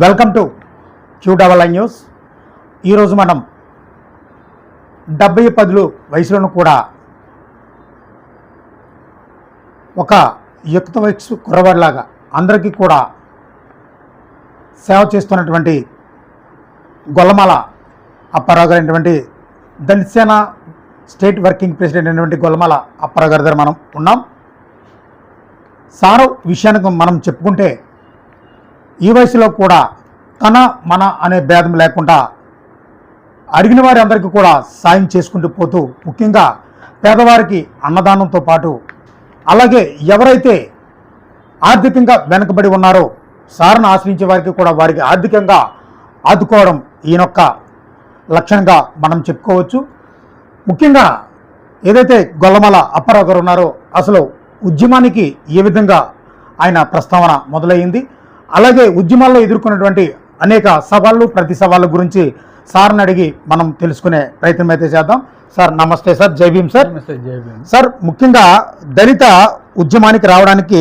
Welcome to చూడవల్ల news. ఈరోజు మనం డెబ్బై పదులు వయసులోనూ కూడా ఒక యుక్త వయసు కుర్రవాడిలాగా అందరికీ కూడా సేవ చేస్తున్నటువంటి గొల్లమాల అప్పారావు గారు దళిత స్టేట్ వర్కింగ్ ప్రెసిడెంట్ అయినటువంటి గొల్లమాల అప్పారావు గారి దగ్గర మనం ఉన్నాం. సారో విషయానికి మనం చెప్పుకుంటే ఈ వయసులో కూడా తన మన అనే భేదం లేకుండా అడిగిన వారి అందరికీ కూడా సాయం చేసుకుంటూ పోతూ ముఖ్యంగా పేదవారికి అన్నదానంతో పాటు అలాగే ఎవరైతే ఆర్థికంగా వెనుకబడి ఉన్నారో సారను ఆశ్రయించే వారికి కూడా వారికి ఆర్థికంగా ఆదుకోవడం ఈయనొక్క లక్షణంగా మనం చెప్పుకోవచ్చు. ముఖ్యంగా ఏదైతే గొల్లమల అప్పారావు గారు ఉన్నారో అసలు ఉద్యమానికి ఏ విధంగా ఆయన ప్రస్తావన మొదలైంది? అలాగే ఉద్యమాల్లో ఎదుర్కొన్నటువంటి అనేక సవాళ్ళు ప్రతి సవాళ్ళ గురించి సార్ని అడిగి మనం తెలుసుకునే ప్రయత్నం అయితే చేద్దాం. సార్ నమస్తే సార్. జై భీమ్ సార్. నమస్తే జై భీమ్. సార్ ముఖ్యంగా దళిత ఉద్యమానికి రావడానికి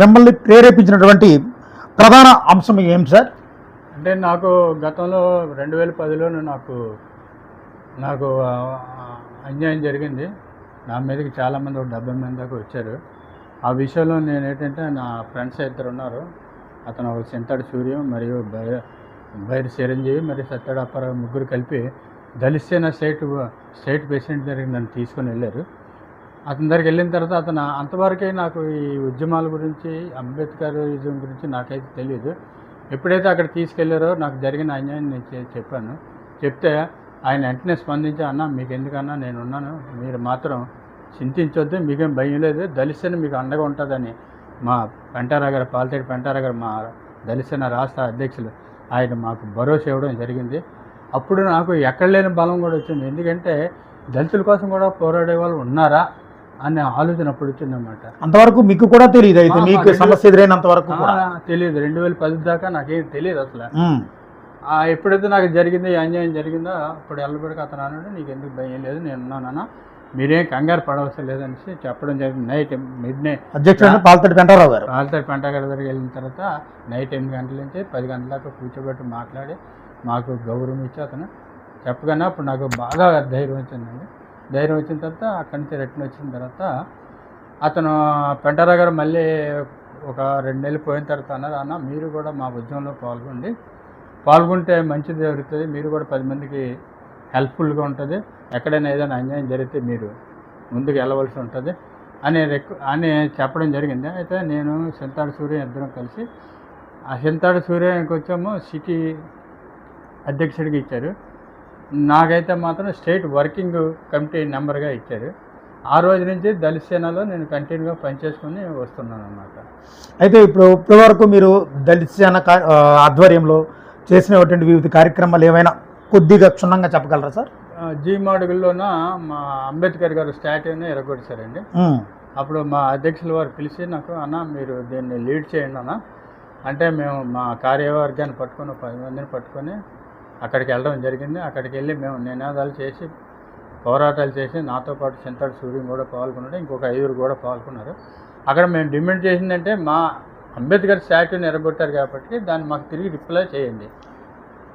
మిమ్మల్ని ప్రేరేపించినటువంటి ప్రధాన అంశం ఏం సార్? అంటే నాకు గతంలో రెండు వేల పదిలోనే నాకు నాకు అన్యాయం జరిగింది. నా మీదకి చాలామంది ఒక డెబ్బై మంది దాకా వచ్చారు. ఆ విషయంలో నేను ఏంటంటే నా ఫ్రెండ్స్ ఇద్దరు ఉన్నారు. అతను ఒక చింతడు సూర్యం మరియు బై బైరి చిరంజీవి మరియు సత్తడి అప్పారావు ముగ్గురు కలిపి దళిసేన స్టేట్ స్టేట్ ప్రెసిడెంట్ దగ్గరికి నన్ను తీసుకొని వెళ్ళారు. అతని దగ్గరికి వెళ్ళిన తర్వాత అతను అంతవరకే నాకు ఈ ఉద్యమాల గురించి అంబేద్కరిజం గురించి నాకైతే తెలియదు. ఎప్పుడైతే అక్కడ తీసుకెళ్ళారో నాకు జరిగిన అన్యాయం నేను చెప్పాను. చెప్తే ఆయన వెంటనే స్పందించి అన్న మీకు ఎందుకన్నా నేను ఉన్నాను మీరు మాత్రం చింతించొద్దు. మీకేం భయం లేదు. దళిస్తేనే మీకు అండగా ఉంటుందని మా పెంటారా గారు పాలతేడి పెంటారా గారు మా దళితసేన రాష్ట్ర అధ్యక్షులు ఆయన మాకు భరోసా ఇవ్వడం జరిగింది. అప్పుడు నాకు ఎక్కడ లేని బలం కూడా వచ్చింది. ఎందుకంటే దళితుల కోసం కూడా పోరాడే వాళ్ళు ఉన్నారా అనే ఆలోచన అప్పుడు వచ్చిందన్నమాట అంతవరకు మీకు కూడా తెలియదు అయితే మీకు సమస్య ఎదురైనంత వరకు తెలియదు రెండు వేల పది దాకా నాకేం తెలియదు అసలు. ఎప్పుడైతే నాకు జరిగిందో ఈ అన్యాయం జరిగిందో అప్పుడు ఎల్లబడికి అతను అన్నాడు నీకు ఎందుకు భయం లేదు నేను ఉన్నానన్నా మీరేం కంగారు పడవసరం లేదనేసి చెప్పడం జరిగింది. నైట్ మిడ్ నైట్ అధ్యక్షుడు పాలతడి పెంటారావు గారు. పాలతాడు పెంటగడ దగ్గరికి వెళ్ళిన తర్వాత నైట్ ఎనిమిది గంటల నుంచి పది గంటల దాకా కూర్చోబెట్టి మాట్లాడి మాకు గౌరవం ఇచ్చి అతను చెప్పగానే అప్పుడు నాకు బాగా ధైర్యం వచ్చిందండి. ధైర్యం వచ్చిన తర్వాత అక్కడి నుంచి రిటర్న్ వచ్చిన తర్వాత అతను పెంటారా గారు మళ్ళీ ఒక రెండు నెలలు పోయిన తర్వాత అన్నారు అన్న మీరు కూడా మా ఉద్యమంలో పాల్గొండి. పాల్గొంటే మంచిది జరుగుతుంది. మీరు కూడా పది మందికి హెల్ప్ఫుల్గా ఉంటుంది. ఎక్కడైనా ఏదైనా అన్యాయం జరిగితే మీరు ముందుకు వెళ్ళవలసి ఉంటుంది. అని రిక్ అని చెప్పడం జరిగింది. అయితే నేను సింతాడు సూర్య ఇద్దరం కలిసి ఆ సింతాడు సూర్యానికి వచ్చాము. సిటీ అధ్యక్షుడికి ఇచ్చారు. నాకైతే మాత్రం స్టేట్ వర్కింగ్ కమిటీ నెంబర్గా ఇచ్చారు. ఆ రోజు నుంచి దళిత సేనలో నేను కంటిన్యూగా పనిచేసుకుని వస్తున్నాను అన్నమాట అయితే ఇప్పుడు ఇప్పటి వరకు మీరు దళిత సేన ఆధ్వర్యంలో చేసినటువంటి వివిధ కార్యక్రమాలు ఏమైనా కొద్దిగా క్షుణ్ణంగా చెప్పగలరా సార్? జీ మాడుగుల్లోన మా అంబేద్కర్ గారు స్టాట్యూని ఎరగొడిచారండి. అప్పుడు మా అధ్యక్షుల వారు పిలిచి నాకు అన్న మీరు దీన్ని లీడ్ చేయండి అన్న. అంటే మేము మా కార్యవర్గాన్ని పట్టుకొని పది మందిని పట్టుకొని అక్కడికి వెళ్ళడం జరిగింది. అక్కడికి వెళ్ళి మేము నినాదాలు చేసి పోరాటాలు చేసి నాతో పాటు చింతడు సూర్యం కూడా పాల్గొన్నాడు. ఇంకొక ఐదుగురు కూడా పాల్గొన్నారు. అక్కడ మేము డిమాండ్ చేసిందంటే మా అంబేద్కర్ స్టాట్యూని ఎరగొట్టారు కాబట్టి దాన్ని మాకు తిరిగి రిప్లై చేయండి.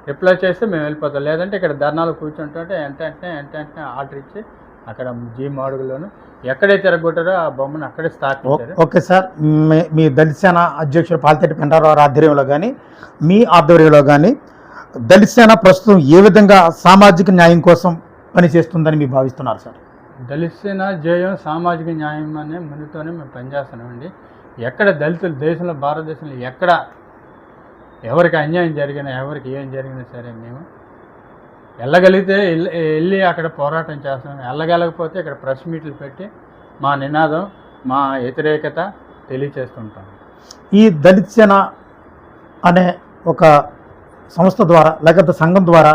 రిప్లై చేస్తే మేము వెళ్ళిపోతాం. లేదంటే ఇక్కడ ధర్నాలు కూర్చుంటుంటే వెంట వెంటనే వెంట వెంటనే ఆర్డర్ ఇచ్చి అక్కడ జీ మాడుగులోను ఎక్కడైతే ఎరగొట్టారో ఆ బొమ్మను అక్కడే స్థాపించారు ఓకే సార్. మీ- దళిత సేన అధ్యక్షుడు పాలతేటి పెంటారావు ఆధ్వర్యంలో కానీ మీ ఆధ్వర్యంలో కానీ దళిత సేన ప్రస్తుతం ఏ విధంగా సామాజిక న్యాయం కోసం పనిచేస్తుందని మీరు భావిస్తున్నారు సార్? దళిత సేన జయం సామాజిక న్యాయం అనే ముందుతోనే మేము పనిచేస్తున్నామండి. ఎక్కడ దళితులు దేశంలో భారతదేశంలో ఎక్కడ ఎవరికి అన్యాయం జరిగినా ఎవరికి ఏం జరిగినా సరే మేము వెళ్ళగలిగితే వెళ్ళి- వెళ్ళి అక్కడ పోరాటం చేస్తాం. వెళ్ళగలకపోతే ఇక్కడ ప్రెస్ మీట్లు పెట్టి మా నినాదం మా వ్యతిరేకత తెలియచేస్తుంటాం. ఈ దళిత సేన అనే ఒక సంస్థ ద్వారా లేకపోతే సంఘం ద్వారా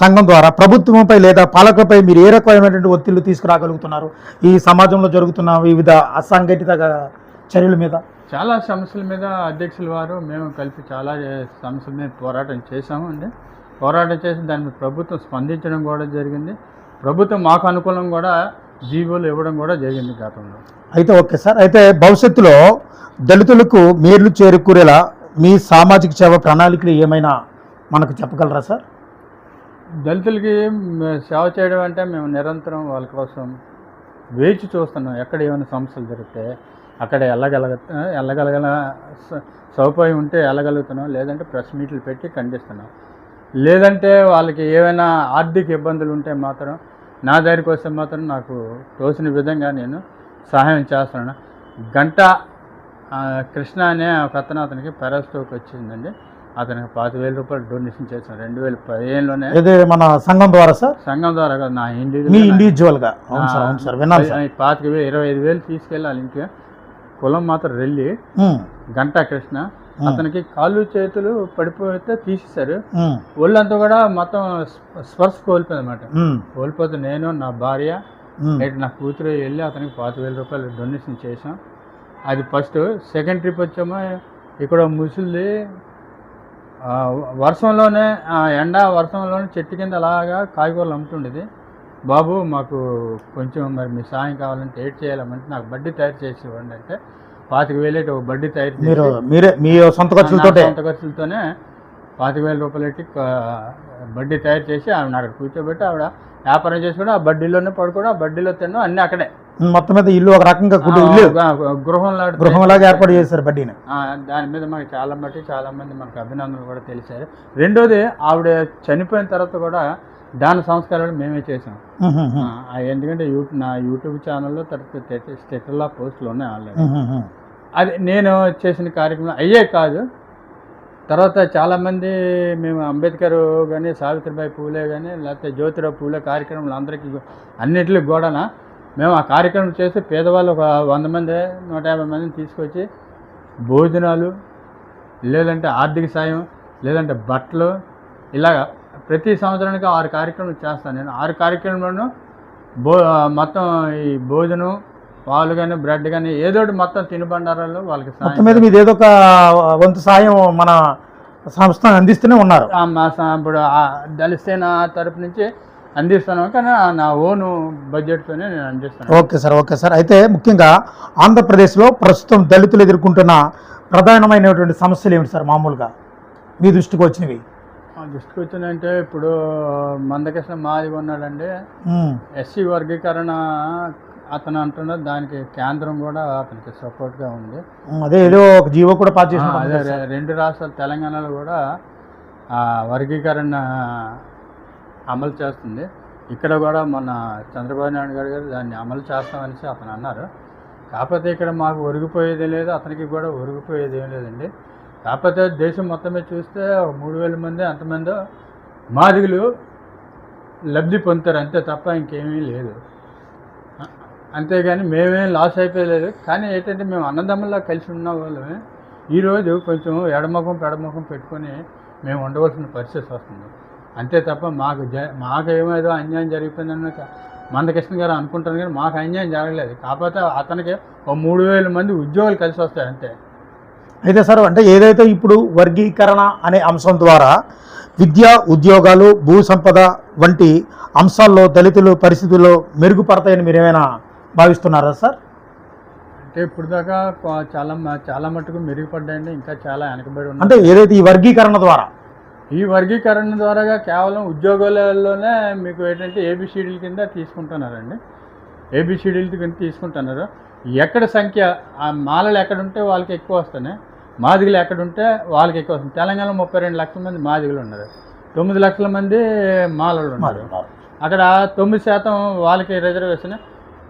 సంఘం ద్వారా ప్రభుత్వంపై లేదా పాలకులపై మీరు ఏ రకమైనటువంటి ఒత్తిళ్ళు తీసుకురాగలుగుతున్నారు? ఈ సమాజంలో జరుగుతున్న వివిధ అసంఘటిత చర్యల మీద? చాలా సమస్యల మీద అధ్యక్షుల వారు మేము కలిపి చాలా సమస్యల మీద పోరాటం చేశాము అండి. పోరాటం చేసి దాని మీద ప్రభుత్వం స్పందించడం కూడా జరిగింది. ప్రభుత్వం మాకు అనుకూలం కూడా జీవోలు ఇవ్వడం కూడా జరిగింది గతంలో. అయితే ఓకే సార్. అయితే భవిష్యత్తులో దళితులకు మేలు చేరుకునేలా మీ సామాజిక సేవ ప్రణాళికలు ఏమైనా మనకు చెప్పగలరా సార్? దళితులకి సేవ చేయడం అంటే మేము నిరంతరం వాళ్ళ కోసం వేచి చూస్తున్నాం. ఎక్కడ ఏమైనా సమస్యలు జరిగితే అక్కడ వెళ్ళగలగ వెళ్ళగలగల స- సౌకర్యం ఉంటే వెళ్ళగలుగుతున్నాం లేదంటే ప్రెస్ మీట్లు పెట్టి ఖండిస్తున్నాం. లేదంటే వాళ్ళకి ఏమైనా ఆర్థిక ఇబ్బందులు ఉంటే మాత్రం నా దగ్గరికి వస్తే మాత్రం నాకు తోసిన విధంగా నేను సహాయం చేస్తున్నాను. గంట కృష్ణ అనే ఒక అతను అతనికి పెరాస్టోక్ వచ్చిందండి. అతనికి పాతి వేల రూపాయలు డొనేషన్ చేశాను రెండు వేల పదిహేనులోనే ఇది మన సంఘం ద్వారా సార్? సంఘం ద్వారా కాదు, నా ఇండివిజువల్ ఇండివిజువల్గా. అవును సార్ అవును సార్. విన్నాను సార్. పాతిక వేలు ఇరవై ఐదు వేలు తీసుకెళ్ళాలి ఇంటికి. కులం మాత్రం ఉమ్, గంటా కృష్ణ అతనికి కాళ్ళు చేతులు పడిపోతే తీసేశారు. ఒళ్ళంతా కూడా మొత్తం స్ప- స్పర్శ కోల్పోయింది అనమాట కోల్పోతే నేను నా భార్య నేటి నా కూతురు వెళ్ళి అతనికి పాతి వేల రూపాయలు డొనేషన్ చేసాం అది ఫస్ట్. సెకండ్ ట్రిప్ వచ్చామో. ఇక్కడ ముసలి వర్షంలోనే ఆ, ఎండ వర్షంలోనే చెట్టు కింద అలాగా కాయగూరలు అమ్ముతుండేది. బాబు మాకు కొంచెం మరి మీ సాయం కావాలంటే ఏడ్ చేయాలంటే నాకు బడ్డీ తయారు చేసి ఇవ్వండి అంటే పాతిక వేలేటి ఒక బడ్డీ తయారు మీరు మీరే మీ సొంత నా ఖర్చులతోటే? సొంత ఖర్చులతోనే పాతిక వేల రూపాయలు పెట్టి క- బడ్డీ తయారు చేసి ఆవిడ అక్కడ కూర్చోబెట్టి ఆవిడ వ్యాపారం చేసి కూడా ఆ బడ్డీలోనే పడుకోవడం ఆ బడ్డీలో తినడం అన్నీ అక్కడే. మొత్తం మీద ఇల్లు ఒక రకంగా ఇల్లు. గృహంలో గృహంలాగా ఏర్పాటు చేశారు. బడ్డీని. దాని మీద మనకి చాలా మట్టి చాలా మంది మనకు అభినందనలు కూడా తెలిసారు రెండోది ఆవిడ చనిపోయిన తర్వాత కూడా దాన సంస్కారాలు మేమే చేసాం ఎందుకంటే యూట్యూబ్ నా యూట్యూబ్ ఛానల్లో తర్వాత స్టెటర్లా పోస్టులు ఉన్నాయి ఆల్రెడీ. అది నేను చేసిన కార్యక్రమం అయ్యే కాదు. తర్వాత చాలామంది మేము అంబేద్కర్ కానీ సావిత్రిబాయి పూలే కానీ లేకపోతే జ్యోతిరావు పూలే కార్యక్రమాలు అందరికీ అన్నిటికి గోడన మేము ఆ కార్యక్రమం చేసి పేదవాళ్ళు ఒక వంద మంది నూట యాభై మందిని తీసుకొచ్చి భోజనాలు లేదంటే ఆర్థిక సాయం లేదంటే బట్టలు ఇలాగ ప్రతి సంవత్సరానికి ఆరు కార్యక్రమాలు చేస్తాను. నేను ఆరు కార్యక్రమాలను భో మొత్తం ఈ భోజనం పాలు కానీ బ్రెడ్ కానీ ఏదో మొత్తం తినుబండారాలు వాళ్ళకి సాయం మొత్తం మీద మీది ఏదో ఒక వంతు సాయం మన సంస్థ అందిస్తూనే ఉన్నారు. మా ఇప్పుడు ఆ దళితసేన తరపు నుంచి అందిస్తాను కానీ నా ఓను బడ్జెట్తోనే నేను అందిస్తాను ఓకే సార్ ఓకే సార్. అయితే ముఖ్యంగా ఆంధ్రప్రదేశ్లో ప్రస్తుతం దళితులు ఎదుర్కొంటున్న ప్రధానమైనటువంటి సమస్యలు ఏమిటి సార్ మామూలుగా? మీ దృష్టికి వచ్చినవి. వచ్చిందంటే ఇప్పుడు మందకృష్ణ మాదిగా ఉన్నాడండి ఎస్సీ వర్గీకరణ అతను అంటున్నాడు. దానికి కేంద్రం కూడా అతనికి సపోర్ట్గా ఉంది. ఉమ్, అదే ఏదో ఒక జీవో కూడా పాస్ చేసిన రెండు రాష్ట్రాలు తెలంగాణలో కూడా ఆ, వర్గీకరణ అమలు చేస్తుంది. ఇక్కడ కూడా మన చంద్రబాబు నాయుడు గారు గారు దాన్ని అమలు చేస్తామనేసి అతను అన్నారు. కాకపోతే ఇక్కడ మాకు ఒరిగిపోయేది లేదు. అతనికి కూడా ఒరిగిపోయేది ఏం లేదండి. కాకపోతే దేశం మొత్తమే చూస్తే మూడు వేల మంది అంతమంది మాదిగులు లబ్ధి పొందుతారు. అంతే తప్ప ఇంకేమీ లేదు. అంతేగాని మేమేం లాస్ అయిపోయలేదు కానీ ఏంటంటే మేము అన్నదమ్ముల్లా కలిసి ఉన్న వాళ్ళమే. ఈరోజు కొంచెం ఎడముఖం పెడముఖం పెట్టుకొని మేము ఉండవలసిన పరిస్థితి వస్తుంది. అంతే తప్ప మాకు జ మాకు ఏమేదో అన్యాయం జరిగిపోయిందని మందకృష్ణ గారు అనుకుంటాను కానీ మాకు అన్యాయం జరగలేదు. కాకపోతే అతనికి ఒక మూడు వేల మంది ఉద్యోగాలు కలిసి వస్తాయి అంతే. అయితే సార్ అంటే ఏదైతే ఇప్పుడు వర్గీకరణ అనే అంశం ద్వారా విద్య ఉద్యోగాలు భూ సంపద వంటి అంశాల్లో దళితులు పరిస్థితుల్లో మెరుగుపడతాయని మీరు ఏమైనా భావిస్తున్నారా సార్? అంటే ఇప్పుడు దాకా చాలా చాలా మట్టుకు మెరుగుపడ్డాయండి ఇంకా చాలా వెనకబడి ఉన్నాయి అంటే ఏదైతే ఈ వర్గీకరణ ద్వారా? ఈ వర్గీకరణ ద్వారాగా కేవలం ఉద్యోగాలలోనే మీకు ఏంటంటే ఏబిసిడీల కింద తీసుకుంటున్నారండి. ఏబిసిడీల కింద తీసుకుంటున్నారు. ఎక్కడ సంఖ్య ఆ మాలలు ఎక్కడ ఉంటే వాళ్ళకి ఎక్కువ వస్తున్నాయి. మాదిగలు ఎక్కడ ఉంటే వాళ్ళకి ఎక్కువ వస్తుంది. తెలంగాణలో ముప్పై రెండు లక్షల మంది మాదిగలు ఉన్నారు. తొమ్మిది లక్షల మంది మాలలు ఉన్నారు. అక్కడ తొమ్మిది శాతం వాళ్ళకి రిజర్వేషన్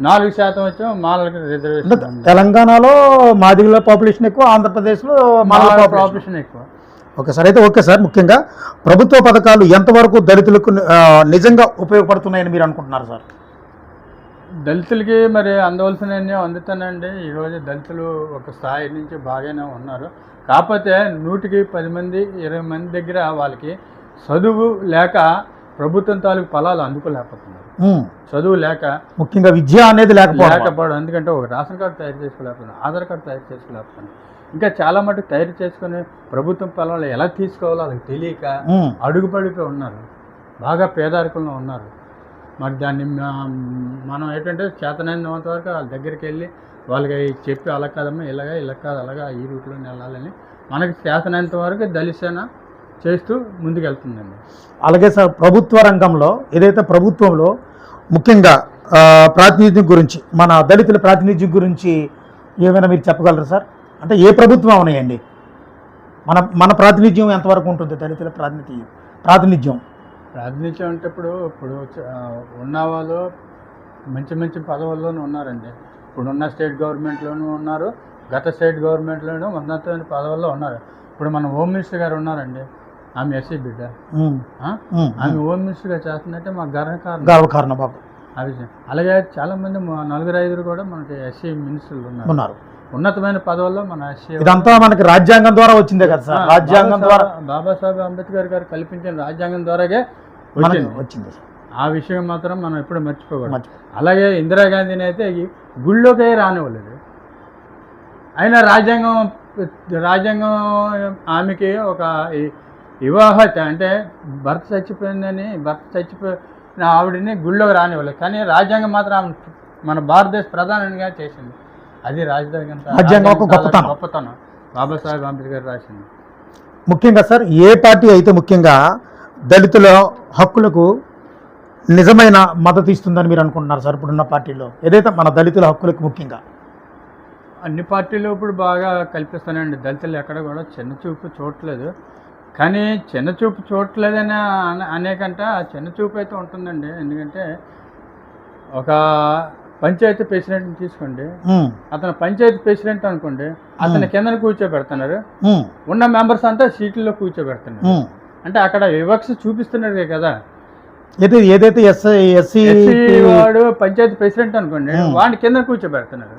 నాలుగు శాతం వచ్చి మాలలకి అంటే రిజర్వేషన్. తెలంగాణలో మాదిగుల పాపులేషన్ ఎక్కువ ఆంధ్రప్రదేశ్లో మాల పాపులేషన్ ఎక్కువ. ఓకే సార్ అయితే ఓకే సార్ ముఖ్యంగా ప్రభుత్వ పథకాలు ఎంతవరకు దళితులకు నిజంగా ఉపయోగపడుతున్నాయని మీరు అనుకుంటున్నారు సార్? దళితులకి మరి అందవలసినవన్నీ అందుతానండి. ఈరోజు దళితులు ఒక స్థాయి నుంచి బాగానే ఉన్నారు. కాకపోతే నూటికి పది మంది ఇరవై మంది దగ్గర వాళ్ళకి చదువు లేక ప్రభుత్వం తాలూకు ఫలాలు అందుకోలేకపోతున్నారు. చదువు లేక ముఖ్యంగా విద్య అనేది లేకపోవడం. లేకపోవడం. ఎందుకంటే ఒక రేషన్ కార్డు తయారు చేసుకోలేకపోతున్నాను ఆధార్ కార్డు తయారు చేసుకోలేకపోతున్నాను ఇంకా చాలా మటుకు తయారు చేసుకుని ప్రభుత్వం ఫలాలు ఎలా తీసుకోవాలో వాళ్ళకి తెలియక అడుగుపడిపోయి ఉన్నారు. బాగా పేదరికంలో ఉన్నారు. మరి దాన్ని మనం ఏంటంటే చేతనైనంత వరకు వాళ్ళ దగ్గరికి వెళ్ళి వాళ్ళకి చెప్పి అలా కాదమ్మా ఇలాగా ఇలా కాదు అలాగా ఈ రూట్లో వెళ్ళాలని. మనకి చేతనైనంత వరకు దళిసేన చేస్తూ ముందుకెళ్తుందండి. అలాగే సార్ ప్రభుత్వ రంగంలో ఏదైతే ప్రభుత్వంలో ముఖ్యంగా ప్రాతినిధ్యం గురించి మన దళితుల ప్రాతినిధ్యం గురించి ఏమైనా మీరు చెప్పగలరు సార్? అంటే ఏ ప్రభుత్వం ఉన్నాయండి మన మన ప్రాతినిధ్యం ఎంతవరకు ఉంటుంది దళితుల ప్రాతినిధ్యం? ప్రాతినిధ్యం. ప్రాతినిధ్యం అంటే ఇప్పుడు ఇప్పుడు చ- ఆ, ఉన్న వాళ్ళు మంచి మంచి పదవుల్లోనూ ఉన్నారండి. ఇప్పుడు ఉన్న స్టేట్ గవర్నమెంట్లోనూ ఉన్నారు గత స్టేట్ గవర్నమెంట్లోనూ ఉన్నతమైన పదవుల్లో ఉన్నారు. ఇప్పుడు మన హోమ్ మినిస్టర్ గారు ఉన్నారండి. ఆమె ఎస్సీ బిడ్డ. ఆమె. హోమ్ మినిస్టర్గా చేస్తున్నట్టే మాకు గర్వకారణం గర్వకారణ బాబు. విషయం. అలాగే చాలామంది మా నలుగురు ఐదుగురు కూడా మనకి ఎస్సీ మినిస్టర్లు ఉన్నారు. ఉన్నారు. ఉన్నతమైన పదవుల్లో మన ఇదంతా మనకి రాజ్యాంగం ద్వారా వచ్చిందే కదా సార్. రాజ్యాంగం ద్వారా బాబాసాహెబ్ అంబేద్కర్ గారు కల్పించిన రాజ్యాంగం ద్వారాగే వచ్చింది. ఆ విషయం మాత్రం మనం ఎప్పుడు మర్చిపోకూడదు. మర్చి- అలాగే ఇందిరాగాంధీని అయితే గుళ్ళోకే రానివ్వలేదు. అయినా రాజ్యాంగం రాజ్యాంగం ఆమెకి ఒక వివాహత అంటే భర్త చచ్చిపోయిందని భర్త చచ్చిపోయిన ఆవిడని గుళ్ళోకి రానివ్వలేదు. కానీ రాజ్యాంగం మాత్రం ఆమె మన భారతదేశ ప్రధానంగా చేసింది. అది రాజ్యాంగం రాజ్యాంగం ఒక చాలా గొప్పతనం. గొప్పతనం. బాబాసాహెబ్ అంబేద్కర్ రాసింది. ముఖ్యంగా సార్ ఏ పార్టీ అయితే ముఖ్యంగా దళితుల హక్కులకు నిజమైన మద్దతు ఇస్తుందని మీరు అనుకుంటున్నారు సార్ ఇప్పుడున్న పార్టీలో? ఏదైతే మన దళితుల హక్కులకు ముఖ్యంగా? అన్ని పార్టీలు ఇప్పుడు బాగా కల్పిస్తానండి దళితులు ఎక్కడ కూడా చిన్న చూపు చూడట్లేదు. కానీ చిన్న చూపు చూడట్లేదని అనే- అనేకంట ఆ చిన్న చూపు అయితే ఉంటుందండి. ఎందుకంటే ఒక పంచాయతీ ప్రెసిడెంట్ని తీసుకోండి. అతను పంచాయతీ ప్రెసిడెంట్ అనుకోండి అతని కింద కూర్చోబెడుతున్నారు ఉన్న మెంబర్స్ అంతా సీట్లలో కూర్చోబెడుతున్నారు. అంటే అక్కడ వివక్ష చూపిస్తున్నారు కదా. ఏదైతే ఎస్సీ వాడు పంచాయతీ ప్రెసిడెంట్ అనుకోండి వాడిని కింద కూర్చోబెడుతున్నారు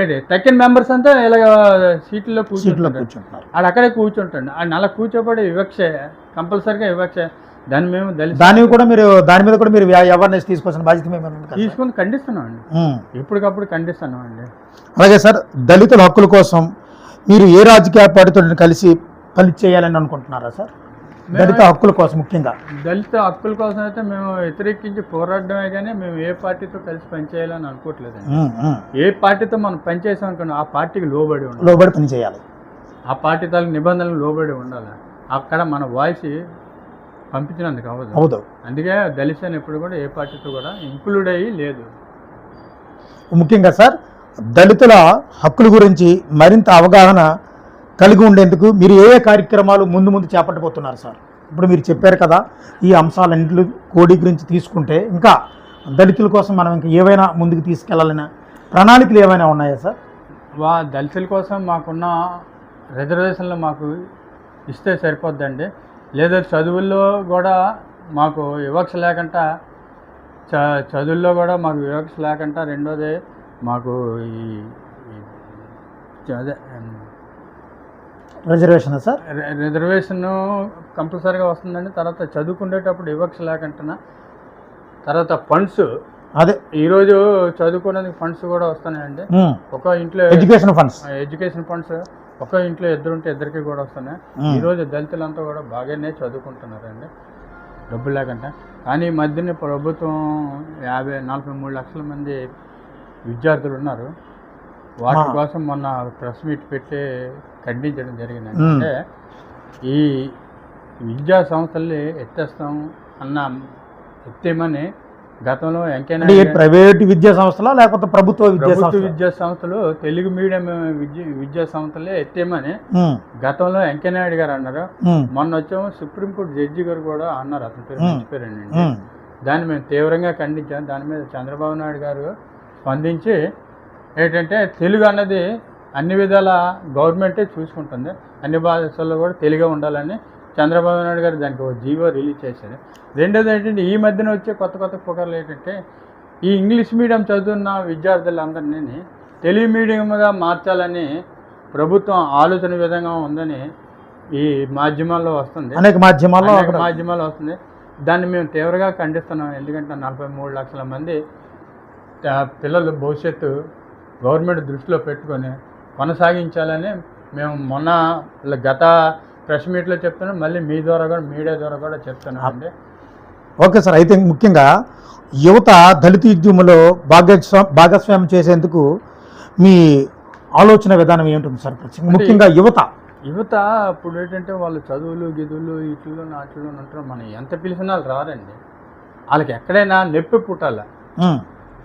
ఏంటి? తక్కిన మెంబర్స్ అంతా ఇలాగ సీట్లలో సీట్లో కూర్చుంటున్నారు. ఆడ అక్కడే కూర్చుంటాడు. ఆయన అలా కూర్చోబడి వివక్ష కంపల్సరిగా వివక్ష. దాన్ని మేము దానివి కూడా మీరు దాని మీద కూడా మీరు అవేర్నెస్ తీసుకోవాల్సిన బాధ్యత మేము. తీసుకొని ఖండిస్తున్నాం అండి. ఎప్పటికప్పుడు ఖండిస్తున్నాం అండి. అలాగే సార్ దళితుల హక్కుల కోసం మీరు ఏ రాజకీయ పార్టీతో కలిసి పని చేయాలని అనుకుంటున్నారా సార్? దళిత హక్కుల కోసం ముఖ్యంగా. దళిత హక్కుల కోసం అయితే మేము వ్యతిరేకించి పోరాడమే కానీ మేము ఏ పార్టీతో కలిసి పనిచేయాలని అనుకోవట్లేదండి. ఏ పార్టీతో మనం పనిచేసాం అనుకోండి ఆ పార్టీకి లోబడి ఉండాలి. లోబడి పని చేయాలి. ఆ పార్టీ తాలూకు నిబంధనలకు లోబడి ఉండాలి. అక్కడ మన వాయిస్ పంపించినందుకు అవ్వదు. అవుదు అందుకే దళిత ఎప్పుడు కూడా ఏ పార్టీతో కూడా ఇంక్లూడ్ అయ్యి లేదు. ముఖ్యంగా సార్ దళితుల హక్కుల గురించి మరింత అవగాహన కలిగి ఉండేందుకు మీరు ఏ ఏ కార్యక్రమాలు ముందు ముందు చేపట్టబోతున్నారు సార్? ఇప్పుడు మీరు చెప్పారు కదా ఈ అంశాలన్నింటి కోడి గురించి తీసుకుంటే ఇంకా దళితుల కోసం మనం ఇంకా ఏవైనా ముందుకు తీసుకెళ్ళాలనే ప్రణాళికలు ఏమైనా ఉన్నాయా సార్? వా దళితుల కోసం మాకున్న రిజర్వేషన్లు మాకు ఇస్తే సరిపోద్దండి. లేదా చదువుల్లో కూడా మాకు వివక్ష లేకుండా చ చదువుల్లో కూడా మాకు వివక్ష లేకుండా రెండోది మాకు ఈ అదే రిజర్వేషన్ సార్? రిజర్వేషన్ కంపల్సరీగా వస్తుందండి. తర్వాత చదువుకునేటప్పుడు వివక్ష లేకుండా తర్వాత ఫండ్స్ అదే. ఈరోజు చదువుకోవడానికి ఫండ్స్ కూడా వస్తున్నాయండి. ఒక ఇంట్లో ఎడ్యుకేషన్ ఫండ్స్ ఎడ్యుకేషన్ ఫండ్స్ ఒక ఇంట్లో ఇద్దరు ఉంటే ఇద్దరికి కూడా వస్తున్నాయి. ఈరోజు దళితులంతా కూడా బాగానే చదువుకుంటున్నారండి డబ్బులు లేకుండా కానీ ఈ మధ్యన ప్రభుత్వం యాభై నలభై మూడు లక్షల మంది విద్యార్థులు ఉన్నారు వాటి. కోసం మొన్న ప్రెస్ మీట్ పెట్టి ఖండించడం జరిగింది. అంటే ఈ విద్యా సంస్థల్ని ఎత్తేస్తాం అన్న ఎత్తేమని గతంలో వెంకయ్య ప్రైవేట్ విద్యా సంస్థలా లేకపోతే ప్రభుత్వ విద్యా విద్యా సంస్థలు తెలుగు మీడియం విద్య విద్యా సంస్థలే ఎత్తేమని గతంలో వెంకయ్యనాయుడు గారు అన్నారు. మొన్న వచ్చాము సుప్రీంకోర్టు జడ్జి గారు కూడా అన్నారు. అతని పేరు. మర్చిపోయారండి. దాన్ని మేము తీవ్రంగా ఖండించాం. దాని మీద చంద్రబాబు నాయుడు గారు స్పందించి ఏంటంటే తెలుగు అన్నది అన్ని విధాల గవర్నమెంటే చూసుకుంటుంది. అన్ని భాషల్లో కూడా తెలుగే ఉండాలని చంద్రబాబు నాయుడు గారు దానికి ఒక జీవో రిలీజ్ చేశారు. రెండోది ఏంటంటే ఈ మధ్యన వచ్చే కొత్త కొత్త పుకార్లు ఏంటంటే ఈ ఇంగ్లీష్ మీడియం చదువుతున్న విద్యార్థులందరినీ తెలుగు మీడియంగా మార్చాలని ప్రభుత్వం ఆలోచన విధంగా ఉందని ఈ మాధ్యమాల్లో వస్తుంది. అనేక మాధ్యమాల్లో అనేక అక్కడ మాధ్యమాలు వస్తుంది. దాన్ని మేము తీవ్రంగా ఖండిస్తున్నాం. ఎందుకంటే నలభై మూడు లక్షల మంది పిల్లల భవిష్యత్తు గవర్నమెంట్ దృష్టిలో పెట్టుకొని కొనసాగించాలని మేము మొన్న గత ప్రెస్ మీట్లో చెప్తున్నాం మళ్ళీ మీ ద్వారా కూడా మీడియా ద్వారా కూడా చెప్తున్నాం అండి. ఓకే సార్ అయితే ముఖ్యంగా యువత దళిత ఉద్యమంలో భాగస్వా భాగస్వామ్యం చేసేందుకు మీ ఆలోచన విధానం ఏముంటుంది సార్? ముఖ్యంగా యువత. యువత ఇప్పుడు ఏంటంటే వాళ్ళు చదువులు గిదువులు ఇట్లు నాట్లు అంటారు. మనం ఎంత పిలిచినా రారండి. వాళ్ళకి ఎక్కడైనా నొప్పి పుట్టాల.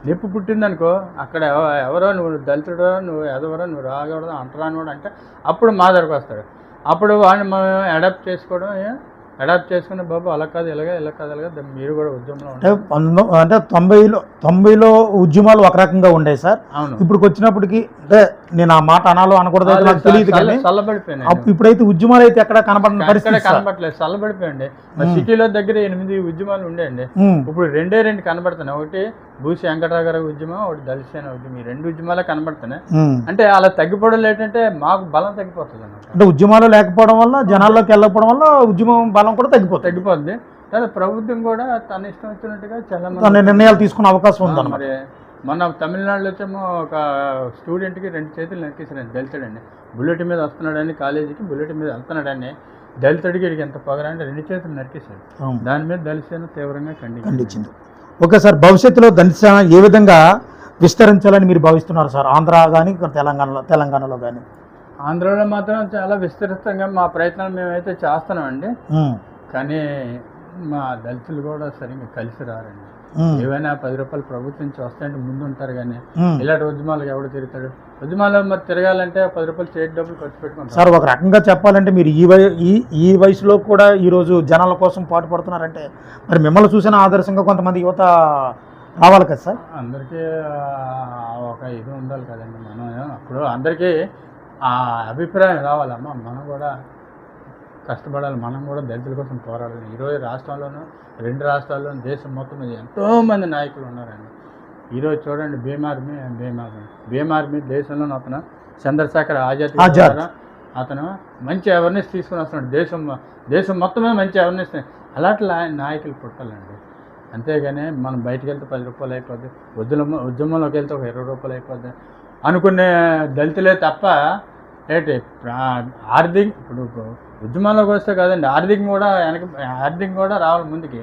నొప్పి పుట్టిందనుకో అక్కడ ఎవ- ఎవరో నువ్వు దళితుడో నువ్వు ఎదవరో నువ్వు రాగలదో అంటరానివాడు అంటే అప్పుడు మా దగ్గరకు వస్తాడు. అప్పుడు వాడిని మనం అడాప్ట్ చేసుకోవడం అడాప్ట్ చేసుకుని బాబు అలా కాదు ఇలాగా ఇలా కాదు ఇలాగా మీరు కూడా ఉద్యమంలో అంటే అంటే తొంభైలో తొంభైలో ఉద్యమాలు ఒక రకంగా ఉండేవి సార్. అవును. ఇప్పుడు వచ్చినప్పటికి అంటే నేను ఆ మాట అనాలో అనకూడదు నాకు తెలియదు కానీ ఇప్పుడైతే ఉద్యమాలు అయితే ఎక్కడ కనపడిన ఎక్కడ పరిస్థితి సార్. కనబడలేదు చల్లబడిపోయండి సిటీలో దగ్గర ఎనిమిది ఉద్యమాలు ఉండేయండి ఇప్పుడు రెండే రెండు కనబడుతున్నాయి. ఒకటి భూసి వెంకటరావు గారి ఉద్యమం ఒకటి దళిసేన ఉద్యమం. ఈ రెండు ఉద్యమాలే కనబడుతున్నాయి. అంటే అలా తగ్గిపోవడం ఏంటంటే మాకు బలం తగ్గిపోతుంది అంటే ఉద్యమాలు లేకపోవడం వల్ల జనాల్లోకి వెళ్ళకపోవడం వల్ల ఉద్యమం బలం కూడా తగ్గిపోతుంది. తగ్గిపోద్ది. తర్వాత ప్రభుత్వం కూడా తన ఇష్టం వచ్చినట్టుగా చాలా నిర్ణయాలు తీసుకునే అవకాశం ఉందన్నమాట. మరి మన తమిళనాడులో వచ్చేమో ఒక స్టూడెంట్కి రెండు చేతులు నరికేసారండి దళితుడండి. బుల్లెట్ మీద వస్తున్నాడని కాలేజీకి బుల్లెట్ మీద వెళ్తున్నాడని దళితుడికి వీడికి ఎంత పొగరంటే రెండు చేతులు నరికేశాడు. దాని మీద దళిసేన తీవ్రంగా ఖండించింది. ఓకే సార్ భవిష్యత్తులో దళిత ఏ విధంగా విస్తరించాలని మీరు భావిస్తున్నారు సార్? ఆంధ్ర కానీ తెలంగాణలో తెలంగాణలో కానీ ఆంధ్రలో మాత్రం చాలా విస్తృతంగా మా ప్రయత్నాలు మేమైతే చేస్తున్నామండి. కానీ మా దళితులు కూడా సరిగ్గా కలిసి రారండి. ఏవైనా పది రూపాయలు ప్రభుత్వం నుంచి వస్తాయంటే ముందు ఉంటారు కానీ ఇలాంటి ఉద్యమాలకు ఎవడు తిరుగుతాడు? ఉద్యమాలు మరి తిరగాలంటే పది రూపాయలు చేతి డబ్బులు ఖర్చు పెట్టుకుంటారు. సార్ ఒక రకంగా చెప్పాలంటే మీరు ఈ ఈ ఈ వయసులో కూడా ఈరోజు జనాల కోసం పాటుపడుతున్నారంటే మరి మిమ్మల్ని చూసిన ఆదర్శంగా కొంతమంది యువత రావాలి కదా సార్? అందరికీ ఒక ఇది ఉండాలి కదండి మనం. అప్పుడు అందరికీ ఆ అభిప్రాయం రావాలమ్మా. మనం కూడా కష్టపడాలి. మనం కూడా దళితుల కోసం పోరాడాలి. ఈరోజు రాష్ట్రంలోనూ రెండు రాష్ట్రాల్లోనూ దేశం మొత్తం మీద ఎంతోమంది నాయకులు ఉన్నారండి. ఈరోజు చూడండి Bhim army Bhim army Bhim army దేశంలోనే అతను చంద్రశేఖర్ ఆజాద్ అతను మంచి అవేర్నెస్ తీసుకుని వస్తున్నాడు. దేశం దేశం మొత్తం మీద మంచి అవేర్నెస్ అలాంటి నాయకులు పుట్టాలండి. అంతేగాని మనం బయటికి వెళ్తే పది రూపాయలు అయిపోద్ది. ఉద్యమం ఉద్యమంలోకి వెళ్తే ఒక ఇరవై రూపాయలు అయిపోద్ది. అనుకునే దళితులే తప్ప ఏంటి? ఆర్థిక ఇప్పుడు ఉద్యమంలోకి వస్తే కాదండి ఆర్థికం కూడా వెనక ఆర్థికం కూడా రావాలి ముందుకి.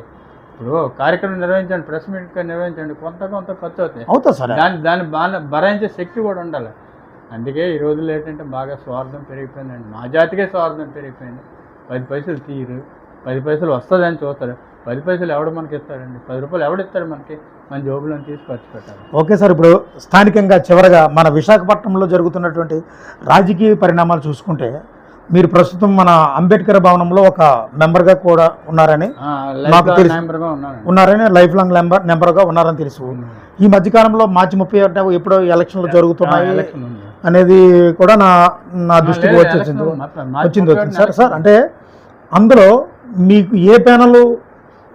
ఇప్పుడు కార్యక్రమం నిర్వహించండి ప్రెస్ మీట్ నిర్వహించండి కొంత కొంత ఖర్చు అవుతాయి. అవుతా సార్. దాని దాన్ని బాగా భరాయించే శక్తి కూడా ఉండాలి. అందుకే ఈ రోజుల్లో ఏంటంటే బాగా స్వార్థం పెరిగిపోయిందండి. మా జాతికే స్వార్థం పెరిగిపోయింది. పది పైసలు తీరు పది పైసలు వస్తుందని చూస్తారు. పది పైసలు ఎవడు మనకి ఇస్తాడండి? పది రూపాయలు ఎవడు ఇస్తాడు మనకి? మన జోబులో తీసి ఖర్చు పెట్టాలి. ఓకే సార్ ఇప్పుడు స్థానికంగా చివరగా మన విశాఖపట్నంలో జరుగుతున్నటువంటి రాజకీయ పరిణామాలు చూసుకుంటే మీరు ప్రస్తుతం మన అంబేద్కర్ భవనంలో ఒక మెంబర్గా కూడా ఉన్నారని నాకు తెలుసు. ఉన్నారని లైఫ్ లాంగ్ నెంబర్ నెంబర్గా ఉన్నారని తెలుసు. ఈ మధ్యకాలంలో మార్చి ముప్పై ఒకటి ఎప్పుడో ఎలక్షన్లు జరుగుతున్నాయి అనేది కూడా నా నా దృష్టికి మార్చి వచ్చింది వచ్చింది. ఒకటిన సార్ సార్ అంటే అందులో మీకు ఏ ప్యానల్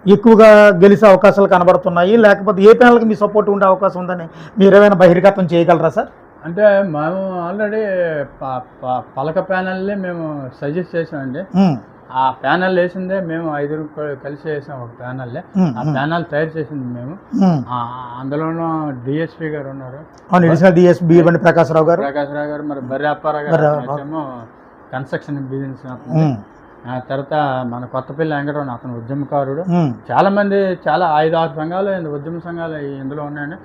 ఎక్కువగా గెలిచే అవకాశాలు కనబడుతున్నాయి? లేకపోతే ఏ ప్యానల్కి మీ సపోర్ట్ ఉండే అవకాశం ఉందని మీరు ఏమైనా బహిర్గతం చేయగలరా సార్? అంటే మేము ఆల్రెడీ పలక ప్యానల్ని మేము సజెస్ట్ చేసామండి ఆ ప్యానల్ వేసిందే మేము ఐదుగురు కలిసి వేసాం ఒక ప్యానల్లే. ఉమ్, ఆ ప్యానల్ తయారు చేసింది మేము. అందులోనూ డిఎస్పి గారు ఉన్నారు. అవును అడిషనల్ డిఎస్ బి బండి ప్రకాశ్రావు గారు. ప్రకాశ్ రావు గారు మరి బర్రె అప్పారావు గారు కన్స్ట్రక్షన్ బిజినెస్ ఆ తర్వాత మన కొత్తపల్లి వెంకటరమణ అతను ఉద్యమకారుడు. చాలా మంది చాలా ఐదు ఆరు సంఘాలు ఉద్యమ సంఘాలు ఇందులో ఉన్నాయండి.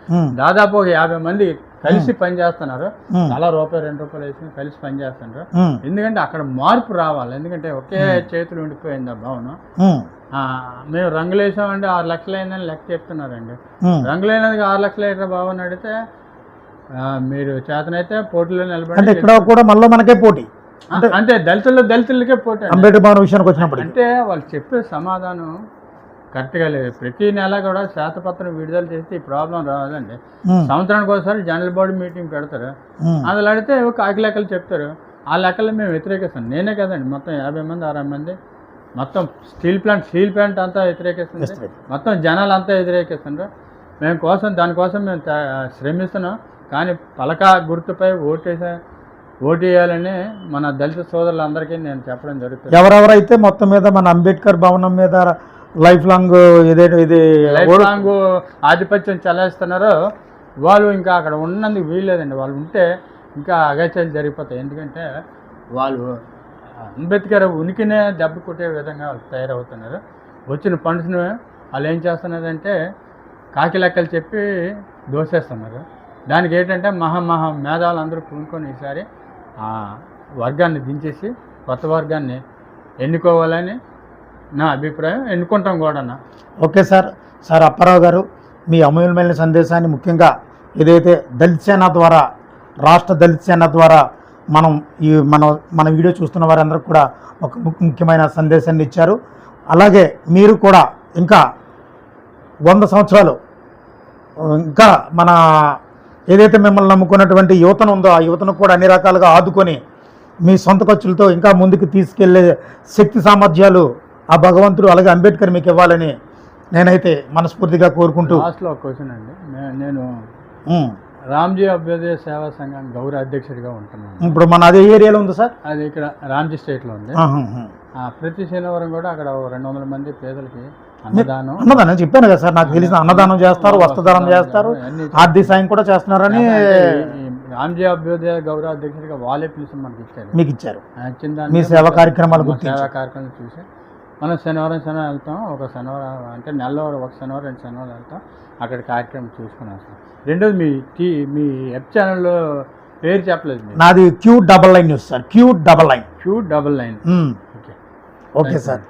దాదాపు ఒక యాభై మంది కలిసి పనిచేస్తున్నారు ఉమ్, చాలా రూపాయి రెండు రూపాయలు వేసి కలిసి పనిచేస్తున్నారు ఉమ్, ఎందుకంటే అక్కడ మార్పు రావాలి. ఎందుకంటే ఒకే చేతులు ఉండిపోయింది ఆ భవనం. మేము. రంగులు వేసామంటే ఆరు లక్షలు అయిందని లెక్క చెప్తున్నారండి. రంగులు అయినందుకు ఆరు లక్షలు అయితే బాబు అడిగితే మీరు చేతనైతే పోటీలో అంటే నిలబడి ఇక్కడ కూడా మళ్ళీ మనకే పోటీ. అంతే దళితుల్లో దళితులకే పోటీ. అంబేద్కర్ భవన్ విషయానికి వచ్చినప్పటికి. అంటే వాళ్ళు చెప్పే సమాధానం కరెక్ట్గా లేదు. ప్రతి నెల కూడా శ్వేతపత్రం విడుదల చేస్తే ఈ ప్రాబ్లం రాదండి. సంవత్సరానికి ఒకసారి జనరల్ బాడీ మీటింగ్ పెడతారు. అందులో అడిగితే ఒక కాకి లెక్కలు చెప్తారు. ఆ లెక్కలు మేము వ్యతిరేకిస్తాం. నేనే కదండి మొత్తం యాభై మంది అరవై మంది మొత్తం స్టీల్ ప్లాంట్ స్టీల్ ప్లాంట్ అంతా వ్యతిరేకిస్తుంది. వ్యతిరేకం. మొత్తం జనాలు అంతా వ్యతిరేకిస్తున్నారు మేము కోసం దానికోసం మేము శ్రమిస్తున్నాం. కానీ పలక గుర్తుపై ఓటేసా ఓటు వేయాలని మన దళిత సోదరులందరికీ నేను చెప్పడం జరుగుతుంది. ఎవరెవరైతే మొత్తం మీద మన అంబేద్కర్ భవనం మీద లైఫ్ లాంగ్ ఇదే ఇది లైఫ్ లాంగ్ ఆధిపత్యం చెలాయిస్తున్నారో. వాళ్ళు ఇంకా అక్కడ ఉన్నందుకు వీల్లేదండి. వాళ్ళు ఉంటే ఇంకా అగత్యాలు జరిగిపోతాయి. ఎందుకంటే వాళ్ళు అంబేద్కర్ ఉనికినే దెబ్బ కొట్టే విధంగా వాళ్ళు తయారవుతున్నారు. వచ్చిన ఫండ్స్ని వాళ్ళు ఏం చేస్తున్నారంటే కాకి లెక్కలు చెప్పి దోసేస్తున్నారు. దానికి ఏంటంటే మహా మహా మేధావులు అందరూ పూనుకొని ఈసారి ఆ వర్గాన్ని దించేసి కొత్త వర్గాన్ని ఎన్నుకోవాలని నా అభిప్రాయం ఎన్నుకుంటాం కూడా ఓకే సార్. సార్ అప్పారావు గారు మీ అమూల్యమైన సందేశాన్ని ముఖ్యంగా ఏదైతే దళిత సేన ద్వారా రాష్ట్ర దళిత సేన ద్వారా మనం ఈ మన మన వీడియో చూస్తున్న వారందరూ కూడా ఒక ముఖ్యమైన సందేశాన్ని ఇచ్చారు. అలాగే మీరు కూడా ఇంకా వంద సంవత్సరాలు ఇంకా మన ఏదైతే మిమ్మల్ని నమ్ముకున్నటువంటి యువతను ఉందో ఆ యువతను కూడా అన్ని రకాలుగా ఆదుకొని మీ సొంత ఖర్చులతో ఇంకా ముందుకు తీసుకెళ్ళే శక్తి సామర్థ్యాలు ఆ భగవంతుడు అలాగే అంబేద్కర్ మీకు ఇవ్వాలని నేనైతే మనస్ఫూర్తిగా కోరుకుంటూ లాస్ట్లో ఒక క్వశ్చన్ అండి. నేను రామ్జీ అభ్యుదయ సేవా సంఘం గౌరవ అధ్యక్షుడిగా ఉంటున్నాను. ఇప్పుడు మన అదే ఏరియాలో ఉంది సార్? అది ఇక్కడ రామ్జీ స్టేట్లో ఉంది. ప్రతి శనివారం కూడా అక్కడ రెండు వందల మంది పేదలకి అన్నదానం అన్నదానం చెప్పాను కదా సార్ నాకు తెలిసిన అన్నదానం చేస్తారు వస్త్రదానం చేస్తారు ఆర్థిక సాయం కూడా చేస్తున్నారని రామ్జీ అభ్యుదయ గౌరవ అధ్యక్షుడిగా వాళ్ళే పిలిచి మనకి ఇచ్చారు. మీకు ఇచ్చారు. మీ సేవా కార్యక్రమాలు సేవా కార్యక్రమాలు చూసి మనం శనివారం శనివారం వెళ్తాం ఒక శనివారం అంటే నెలలో ఒక శనివారం రెండు శనివారం వెళ్తాం అక్కడ కార్యక్రమం చూసుకుని వస్తాం. రెండోది మీ టీ మీ వెబ్ ఛానల్లో పేరు చెప్పలేదు నాది Q double line news sir Q double line Q double okay. Okay sir.